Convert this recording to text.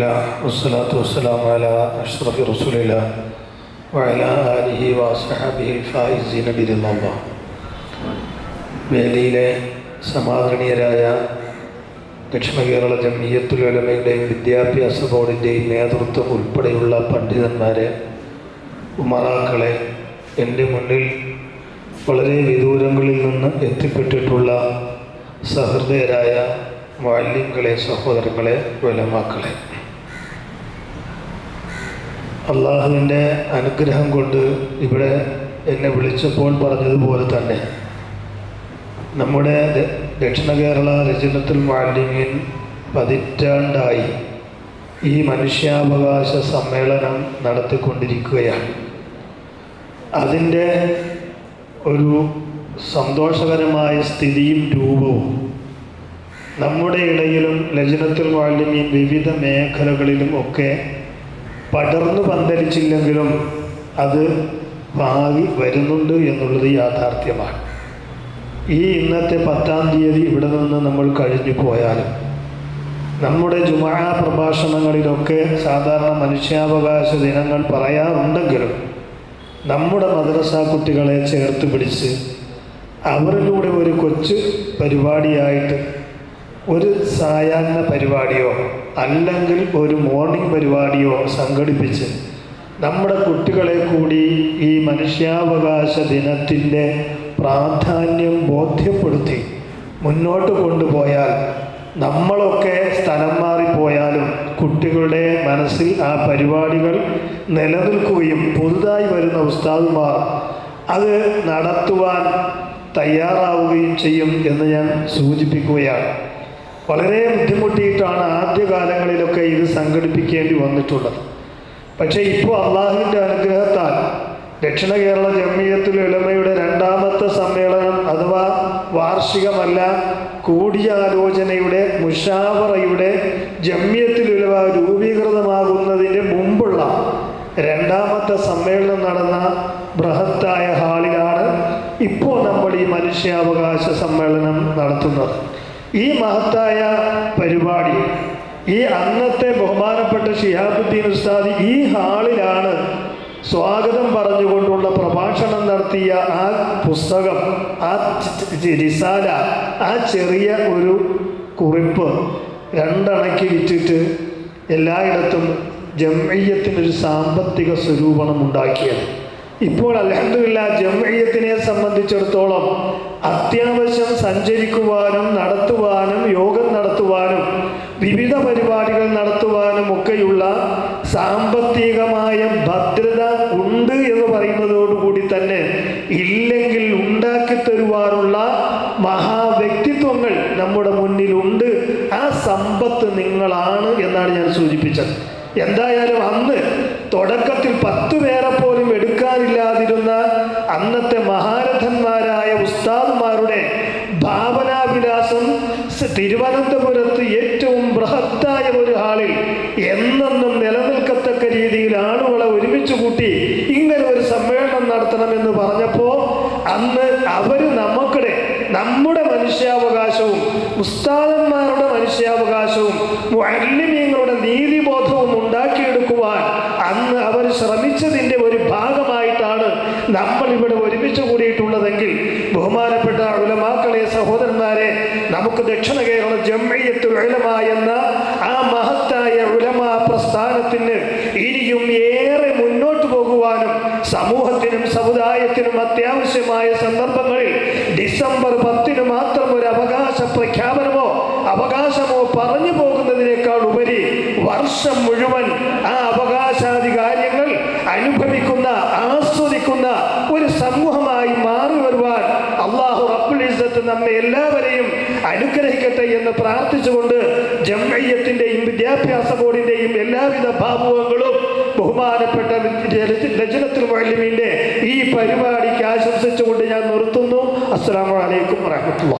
لله والصلاة والسلام على أشرف رسول الله وعلى آله وصحبه الفائزين برضا الله വേദിയിലെ സമാദരണീയരായ ദക്ഷിണ കേരള ജമീയത്തുൽ ഉലമയുടെയും വിദ്യാഭ്യാസ ബോർഡിൻ്റെയും നേതൃത്വം ഉൾപ്പെടെയുള്ള പണ്ഡിതന്മാരെ ഉമറാക്കളെ എൻ്റെ മുന്നിൽ വളരെ വിദൂരങ്ങളിൽ നിന്ന് എത്തിപ്പെട്ടിട്ടുള്ള സഹൃദയരായ മാലിന്യങ്ങളെ സഹോദരങ്ങളെ വലമാക്കളെ അള്ളാഹുവിന്റെ അനുഗ്രഹം കൊണ്ട് ഇവിടെ എന്നെ വിളിച്ചപ്പോൾ പറഞ്ഞതുപോലെ തന്നെ. നമ്മുടെ ദക്ഷിണ കേരള രചനത്തിൽ മാലിന്യൻ പതിറ്റാണ്ടായി ഈ മനുഷ്യാവകാശ സമ്മേളനം നടത്തിക്കൊണ്ടിരിക്കുകയാണ്. അതിന്റെ ഒരു സന്തോഷകരമായ സ്ഥിതിയും രൂപവും നമ്മുടെ ഇടയിലും ലജനത്തിൽ മാലിന്യം വിവിധ മേഖലകളിലും ഒക്കെ പടർന്നു പന്തലിച്ചില്ലെങ്കിലും അത് ഭാവി വരുന്നുണ്ട് എന്നുള്ളത് യാഥാർത്ഥ്യമാണ്. ഈ ഇന്നത്തെ പത്താം തീയതി ഇവിടെ നിന്ന് നമ്മൾ കഴിഞ്ഞു പോയാലും നമ്മുടെ ജുമാ പ്രഭാഷണങ്ങളിലൊക്കെ സാധാരണ മനുഷ്യാവകാശ ദിനങ്ങൾ പറയാറുണ്ടെങ്കിലും നമ്മുടെ മദ്രസ കുട്ടികളെ ചേർത്ത് പിടിച്ച് അവരിലൂടെ ഒരു കൊച്ചു പരിപാടിയായിട്ട് ഒരു സായാഹ്ന പരിപാടിയോ അല്ലെങ്കിൽ ഒരു മോർണിംഗ് പരിപാടിയോ സംഘടിപ്പിച്ച് നമ്മുടെ കുട്ടികളെ കൂടി ഈ മനുഷ്യാവകാശ ദിനത്തിന്റെ പ്രാധാന്യം ബോധ്യപ്പെടുത്തി മുന്നോട്ട് കൊണ്ടുപോയാൽ നമ്മളൊക്കെ സ്ഥലം മാറിപ്പോയാലും കുട്ടികളുടെ മനസ്സിൽ ആ പരിപാടികൾ നിലനിൽക്കുകയും പുതുതായി വരുന്ന ഉസ്താദുമാർ അത് നടത്തുവാൻ തയ്യാറാവുകയും ചെയ്യും എന്ന് ഞാൻ സൂചിപ്പിക്കുകയാണ്. വളരെ ബുദ്ധിമുട്ടിയിട്ടാണ് ആദ്യകാലങ്ങളിലൊക്കെ ഇത് സംഘടിപ്പിക്കേണ്ടി വന്നിട്ടുള്ളത്. പക്ഷേ ഇപ്പോൾ അള്ളാഹുവിന്റെ അനുഗ്രഹത്താൽ ദക്ഷിണ കേരള ജമ്മിയത്തുൽ ഇളമയുടെ രണ്ടാമത്തെ സമ്മേളനം അഥവാ വാർഷികമല്ല കൂടിയാലോചനയുടെ മുഷാവറയുടെ ജമ്മിയത്തുൽ ഇളവ രൂപീകൃതമാകുന്നതിന് മുമ്പുള്ള രണ്ടാമത്തെ സമ്മേളനം നടന്ന ബൃഹത്തായ ഹാളിലാണ് ഇപ്പോൾ നമ്മൾ ഈ മനുഷ്യാവകാശ സമ്മേളനം നടത്തുന്നത്. ഈ മഹത്തായ പരിപാടി ഈ അന്നത്തെ ബഹുമാനപ്പെട്ട ഷിഹാബുദ്ദീൻ ഉസ്താദ് ഈ ഹാളിലാണ് സ്വാഗതം പറഞ്ഞുകൊണ്ടുള്ള പ്രഭാഷണം നടത്തിയ ആ പുസ്തകം ആ റിസാല ആ ചെറിയ ഒരു കുറിപ്പ് രണ്ടണക്കി വിറ്റിട്ട് എല്ലായിടത്തും ജംഇയ്യത്തിനൊരു സാമ്പത്തിക സ്വരൂപണം ഉണ്ടാക്കിയത്. ഇപ്പോൾ അലഹമില്ല ജംഇയ്യത്തിനെ സംബന്ധിച്ചിടത്തോളം അത്യാവശ്യം സഞ്ചരിക്കുവാനും നടത്തുവാനും യോഗം നടത്തുവാനും വിവിധ പരിപാടികൾ നടത്തുവാനും ഒക്കെയുള്ള സാമ്പത്തികമായ ഉണ്ട് എന്ന് പറയുന്നതോടുകൂടി തന്നെ ഇല്ലെങ്കിൽ ഉണ്ടാക്കി തരുവാനുള്ള മഹാവ്യക്തിത്വങ്ങൾ നമ്മുടെ മുന്നിലുണ്ട് ആ സമ്പത്ത് നിങ്ങളാണ് എന്നാണ് ഞാൻ സൂചിപ്പിച്ചത്. എന്തായാലും അന്ന് തുടക്കത്തിൽ പത്ത് പേരെ പോലും എടുക്കാനില്ലാതിരുന്ന അന്നത്തെ മഹാരഥന്മാരായ ഉസ്താദുമാരുടെ ഭാവനാവിലാസം തിരുവനന്തപുരത്ത് ഏറ്റവും ബൃഹത്തായ ഒരു ഹാളിൽ എന്നെന്നും നിലനിൽക്കത്തക്ക ആളുകളെ ഒരുമിച്ച് കൂട്ടി ഇങ്ങനെ ഒരു സമ്മേളനം നടത്തണമെന്ന് പറഞ്ഞപ്പോൾ അന്ന് അവർ നമുക്കിടെ നമ്മുടെ മനുഷ്യാവകാശവും ഉസ്താദന്മാരുടെ മനുഷ്യാവകാശവും മുഅല്ലിമീങ്ങളുടെ നീതിബോധവും ഉണ്ടാക്കിയെടുക്കുവാൻ അന്ന് അവർ ശ്രമിച്ചതിന്റെ ഒരു ഭാഗമായിട്ടാണ് നമ്മൾ ഇവിടെ ഒരുമിച്ച് കൂടിയിട്ടുള്ളതെങ്കിൽ. ബഹുമാനപ്പെട്ട ഉലമാക്കളെ സഹോദരന്മാരെ നമുക്ക് ദക്ഷിണ കേരള ജംഇയ്യത്തുൽ ഉലമ എന്ന ആ മഹത്തായ ഉലമാ പ്രസ്ഥാനത്തിന് ഇനിയും പോകുവാനും സമൂഹത്തിനും സമുദായത്തിനും അത്യാവശ്യമായ സന്ദർഭങ്ങളിൽ ഡിസംബർ പത്തിന് മാത്രം ഒരു അവകാശ പ്രഖ്യാപനമോ അവകാശമോ പറഞ്ഞു പോകുന്നതിനേക്കാൾ ഉപരി വർഷം മുഴുവൻ ആ അവകാശാധികാര്യങ്ങൾ അനുഭവിക്കുന്ന ആസ്വദിക്കുന്ന ഒരു സമൂഹമായി മാറി വരുവാൻ അള്ളാഹു റബ്ബുൽ ഇസ്സത്ത് നമ്മെ എല്ലാവരെയും അനുഗ്രഹിക്കട്ടെ എന്ന് പ്രാർത്ഥിച്ചുകൊണ്ട് ജംഅയ്യത്തിന്റെയും വിദ്യാഭ്യാസ ബോർഡിന്റെയും എല്ലാവിധ ഭാവുകങ്ങളും ബഹുമാനപ്പെട്ട രചനത്തിൽ വള്ളിമീന്റെ ഈ പരിപാടിക്ക് ആശംസിച്ചുകൊണ്ട് ഞാൻ നിർത്തുന്നു. അസ്സാം വലൈക്കും വറഹ്മത്തുള്ളാഹി